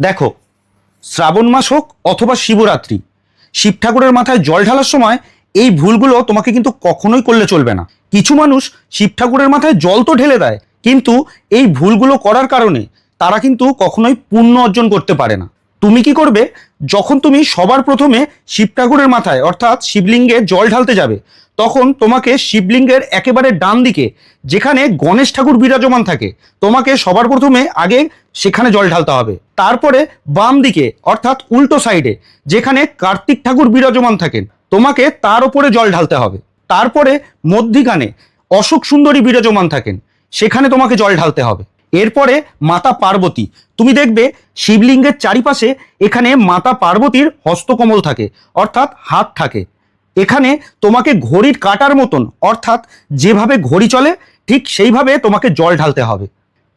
দেখো, শ্রাবণ মাস হোক অথবা শিবরাত্রি, শিব ঠাকুরের মাথায় জল ঢালার সময় এই ভুলগুলো তোমাকে কিন্তু কখনোই করলে চলবে না। কিছু মানুষ শিব ঠাকুরের মাথায় জল তো ঢেলে দেয়, কিন্তু এই ভুলগুলো করার কারণে তারা কিন্তু কখনোই পুণ্য অর্জন করতে পারে না। তুমি কি করবে? যখন তুমি সবার প্রথমে শিব ঠাকুরের মাথায়, অর্থাৎ শিবলিঙ্গে জল ঢালতে যাবে, তখন তোমাকে শিবলিঙ্গের একেবারে ডান দিকে, যেখানে গণেশ ঠাকুর বিরাজমান থাকে, তোমাকে সবার প্রথমে আগে সেখানে জল ঢালতে হবে। তারপরে বাম দিকে, অর্থাৎ উল্টো সাইডে, যেখানে কার্তিক ঠাকুর বিরাজমান থাকেন, তোমাকে তার উপরে জল ঢালতে হবে। তারপরে মধ্যিখানে অশোক সুন্দরী বিরাজমান থাকেন, সেখানে তোমাকে জল ঢালতে হবে। এরপরে মাতা পার্বতী। তুমি দেখবে শিবলিঙ্গের চারিপাশে এখানে মাতা পার্বতীর হস্তকমল থাকে, অর্থাৎ হাত থাকে। এখানে তোমাকে ঘড়ির কাটার মতন, অর্থাৎ যেভাবে ঘড়ি চলে, ঠিক সেইভাবে তোমাকে জল ঢালতে হবে।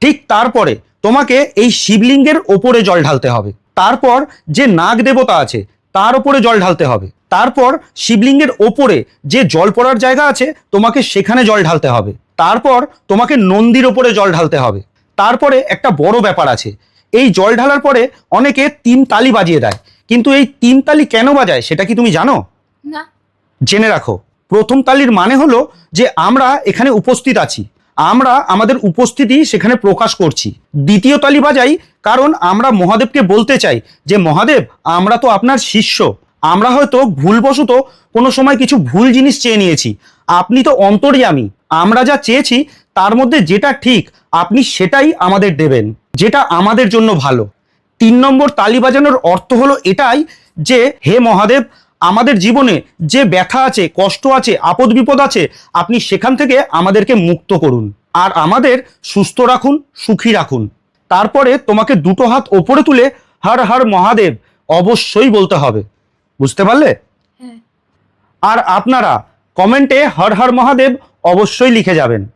ঠিক তারপরে তোমাকে এই শিবলিঙ্গের ওপরে জল ঢালতে হবে। তারপর যে নাগ দেবতা আছে, তার ওপরে জল ঢালতে হবে। তারপর শিবলিঙ্গের ওপরে যে জল পড়ার জায়গা আছে, তোমাকে সেখানে জল ঢালতে হবে। তারপর তোমাকে নন্দীর ওপরে জল ঢালতে হবে। তারপরে একটা বড় ব্যাপার আছে। এই জল ঢালার পরে অনেকে তিন তালি বাজিয়ে দেয়। কিন্তু এই তিন তালি কেন বাজায় সেটা কি তুমি জানো? না। জেনে রাখো প্রথম তালির মানে হলো যে আমরা এখানে উপস্থিত আছি। আমরা আমাদের উপস্থিতি সেখানে প্রকাশ করছি। দ্বিতীয় তালি বাজাই কারণ আমরা মহাদেবকে বলতে চাই যে মহাদেব আমরা তো আপনার শিষ্য। আমরা হয়তো ভুলবশত কোনো সময় কিছু ভুল জিনিস চেয়ে নিয়েছি। আপনি তো অন্তর্যামী। আমরা যা চেয়েছি তার মধ্যে যেটা ঠিক আপনি সেটাই আমাদের দেবেন যেটা আমাদের জন্য ভালো। তিন নম্বর তালি বাজানোর অর্থ হলো এটাই যে হে মহাদেব আমাদের জীবনে যে ব্যথা আছে কষ্ট আছে আপদ বিপদ আছে আপনি সেখান থেকে আমাদেরকে মুক্ত করুন। আর আমাদের সুস্থ রাখুন সুখী রাখুন। তারপরে তোমাকে দুটো হাত ওপরে তুলে হর হর মহাদেব অবশ্যই বলতে হবে। বুঝতে পারলে? হ্যাঁ। আর আপনারা কমেন্টে হর হর মহাদেব অবশ্যই লিখে যাবেন।